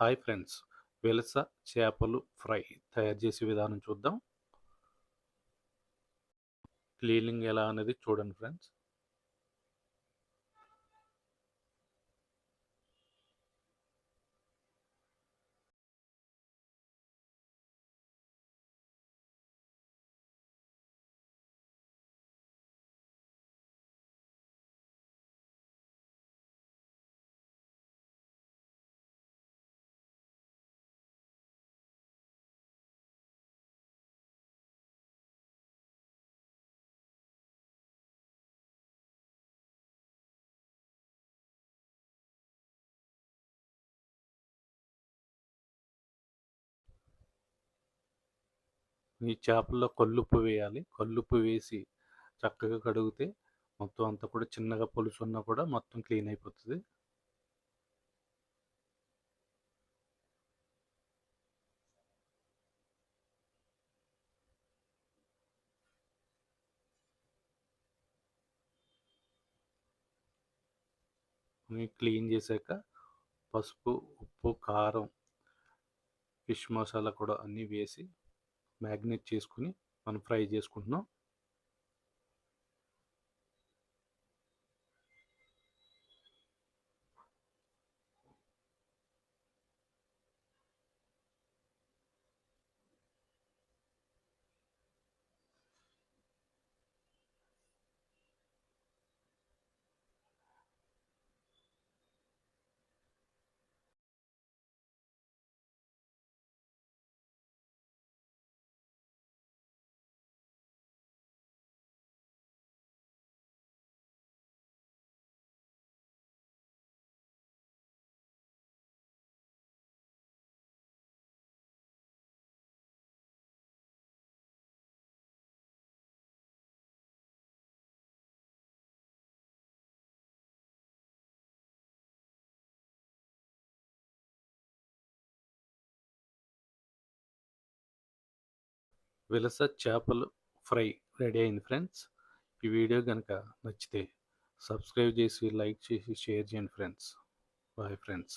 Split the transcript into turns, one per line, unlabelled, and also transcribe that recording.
Hi friends. వెలస చేపలు fry తయారు చేసే విధానం చూద్దాం. క్లీనింగ్ ఎలా అనేది చూడండి ఫ్రెండ్స్. ఈ చేపల్లో కల్లుప్పు వేయాలి. కల్లుప్పు వేసి చక్కగా కడిగితే మొత్తం అంతా కూడా చిన్నగా పులుసు ఉన్నా కూడా మొత్తం క్లీన్ అయిపోతుంది. క్లీన్ చేశాక పసుపు ఉప్పు కారం ఫిష్ మసాలా కూడా అన్నీ వేసి మ్యాగ్నేట్ చేసుకుని మనం ఫ్రై చేసుకుంటున్నాం. విలస చేపలు ఫ్రై రెడీ అయింది ఫ్రెండ్స్. ఈ వీడియో కనుక నచ్చితే సబ్స్క్రైబ్ చేసి లైక్ చేసి షేర్ చేయండి ఫ్రెండ్స్. Bye friends.